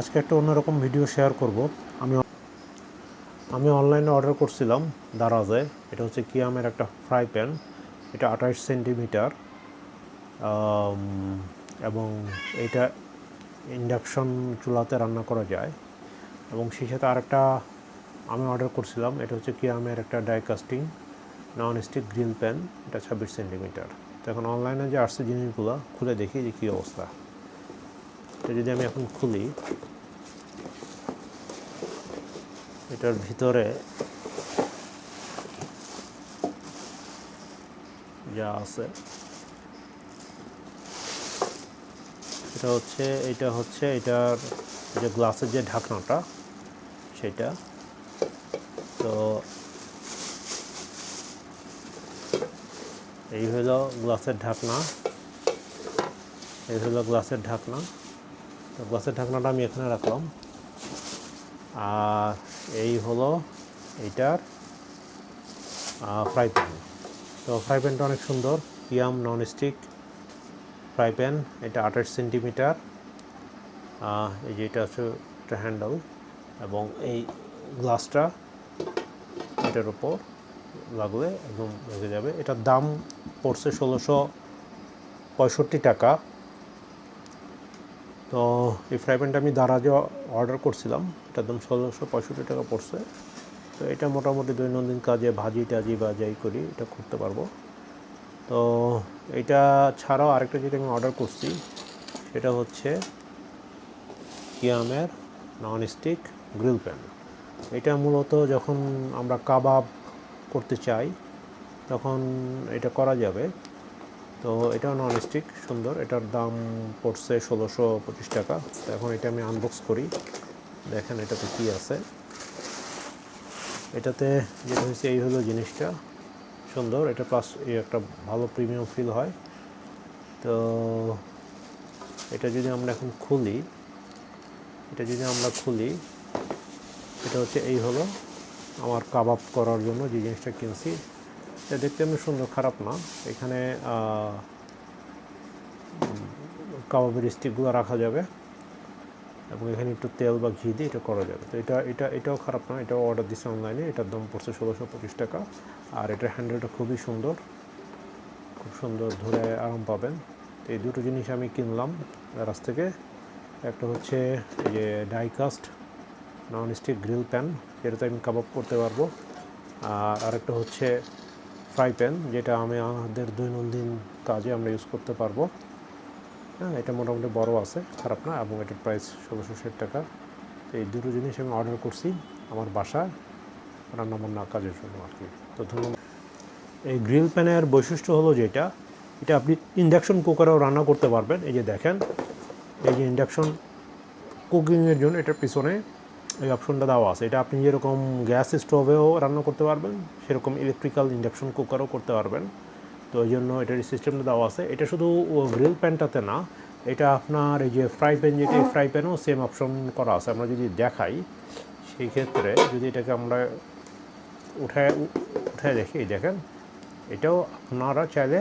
আজকে একটা অন্যরকম ভিডিও শেয়ার করব। আমি আমি অনলাইনে অর্ডার করছিলাম দারাজে। এটা হচ্ছে কিয়ামের একটা ফ্রাই প্যান এটা আঠাশ সেন্টিমিটার এবং এটা ইন্ডাকশন চুলাতে রান্না করা যায়। এবং সেই সাথে আরেকটা আমি অর্ডার করছিলাম। এটা হচ্ছে কিয়ামের একটা diecasting non stick grill pan এটা ছাব্বিশ সেন্টিমিটার তো এখন অনলাইনে যে আসছে জিনিসগুলো খুলে দেখি যে কী অবস্থা। যদি আমি এখন খুলি, এটার ভিতরে যা আছে, এটা হচ্ছে এটা হচ্ছে এটার যে গ্লাসের যে ঢাকনাটা, সেটা। তো এই হলো গ্লাসের ঢাকনা, এই হলো গ্লাসের ঢাকনা। তো গ্লাসের ঢাকনাটা আমি এখানে রাখলাম। আর এই হলো এইটার ফ্রাই প্যান। তো ফ্রাই প্যানটা অনেক সুন্দর পিয়াম নন স্টিক ফ্রাই প্যান, এটা আঠাশ সেন্টিমিটার। এই যে এটা হচ্ছে একটা হ্যান্ডেল এবং এই গ্লাসটা এটার ওপর লাগলে একদম লেগে যাবে। এটার দাম পড়ছে ষোলোশো পঁয়ষট্টি টাকা। তো এই ফ্রাই প্যানটা আমি দারাজে অর্ডার করছিলাম। এটার দাম ষোলোশো পঁয়ষট্টি টাকা পড়ছে। তো এটা মোটামুটি দৈনন্দিন কাজে ভাজি টাজি বা যাই করি, এটা করতে পারব। তো এটা ছাড়াও আরেকটা যেটা আমি অর্ডার করছি, সেটা হচ্ছে কিয়ামের নন স্টিক গ্রিল প্যান। এটা মূলত যখন আমরা কাবাব করতে চাই, তখন এটা করা যাবে। তো এটাও নন স্টিক সুন্দর। এটার দাম পড়ছে ষোলোশো পঁচিশ টাকা। তো এখন এটা আমি আনবক্স করি। দেখেন এটাতে কী আছে। এটাতে যেটা হয়েছে, এই হলো জিনিসটা। সুন্দর। এটা প্লাস একটা ভালো প্রিমিয়াম ফিল হয়। তো এটা যদি আমরা এখন খুলি, এটা যদি আমরা খুলি, এটা হচ্ছে এই হলো আমার কাবাব করার জন্য যে জিনিসটা কিনছি। এটা দেখতে এমনি সুন্দর, খারাপ না। এখানে কাবাবের স্টিকগুলো রাখা যাবে এবং এখানে একটু তেল বা ঘি দিয়ে এটা করা যাবে। তো এটা এটা, এটাও খারাপ না, এটাও অর্ডার দিচ্ছে অনলাইনে এটার দাম পড়ছে ষোলোশো পঁচিশ টাকা। আর এটার হ্যান্ডেলটা খুবই সুন্দর, খুব সুন্দর ধরে আরাম পাবেন। তো এই দুটো জিনিস আমি কিনলাম রাস থেকে। একটা হচ্ছে এই যে diecast non stick grill pan যেটাতে আমি কাবাব করতে পারব। আর আরেকটা হচ্ছে ফ্রাই প্যান যেটা আমি আমাদের দৈনন্দিন কাজে আমরা ইউজ করতে পারব। হ্যাঁ এটা মোটামুটি বড় আছে, খারাপ না, এবং এটার প্রাইস ষোলোশো ষাট টাকা। তো এই দুটো জিনিস আমি অর্ডার করছি আমার বাসায়, রান্নাবান্না কাজের জন্য আর কি। তো ধন্যবাদ। এই গ্রিল প্যানের বৈশিষ্ট্য হলো যেটা, এটা আপনি ইন্ডাকশন কুকারেও রান্না করতে পারবেন। এই যে দেখেন, এই যে ইন্ডাকশন কুকিংয়ের জন্য এটার পিছনে এই অপশনটা দেওয়া আছে। এটা আপনি যেরকম গ্যাস স্টোভেও রান্না করতে পারবেন, সেরকম ইলেকট্রিক্যাল ইন্ডাকশন কুকারও করতে পারবেন। তো এই জন্য এটার সিস্টেমটা দেওয়া আছে। এটা শুধু গ্রিল প্যানটাতে না, এটা আপনার এই যে ফ্রাই প্যান যেটা ফ্রাই প্যানও সেম অপশন করা আছে। আমরা যদি দেখাই, সেই ক্ষেত্রে যদি এটাকে আমরা উঠায় উঠায় দেখি দেখেন, এটাও আপনারা চাইলে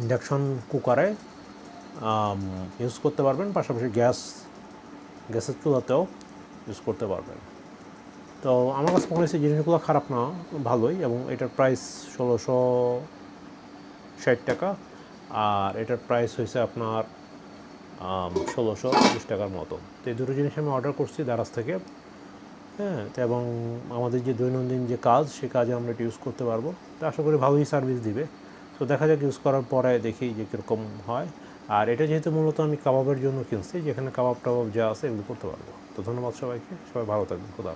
ইন্ডাকশন কুকারে ইউজ করতে পারবেন। পাশাপাশি গ্যাস, গ্যাসের চুলাতেও ইউজ করতে পারবেন। তো আমার কাছে মনে হয়েছে জিনিসগুলো খারাপ না, ভালোই এবং এটার প্রাইস ষোলোশো ষাট টাকা আর এটার প্রাইস হয়েছে আপনার ষোলোশো পঁচিশ টাকার মতো। তো এই দুটো জিনিস আমি অর্ডার করছি দারাজ থেকে হ্যাঁ তো এবং আমাদের যে দৈনন্দিন যে কাজ সে কাজে আমরা এটা ইউজ করতে পারব। তো আশা করি ভালোই সার্ভিস দিবে। তো দেখা যাক ইউজ করার পরে দেখি যে কীরকম হয়। আর এটা যেহেতু মূলত আমি কাবাবের জন্য কিনছি, যেখানে কাবাব টাবাব যা আছে এগুলো করতে পারব। তো ধন্যবাদ সবাইকে। সবাই ভালো থাকবেন। খুদা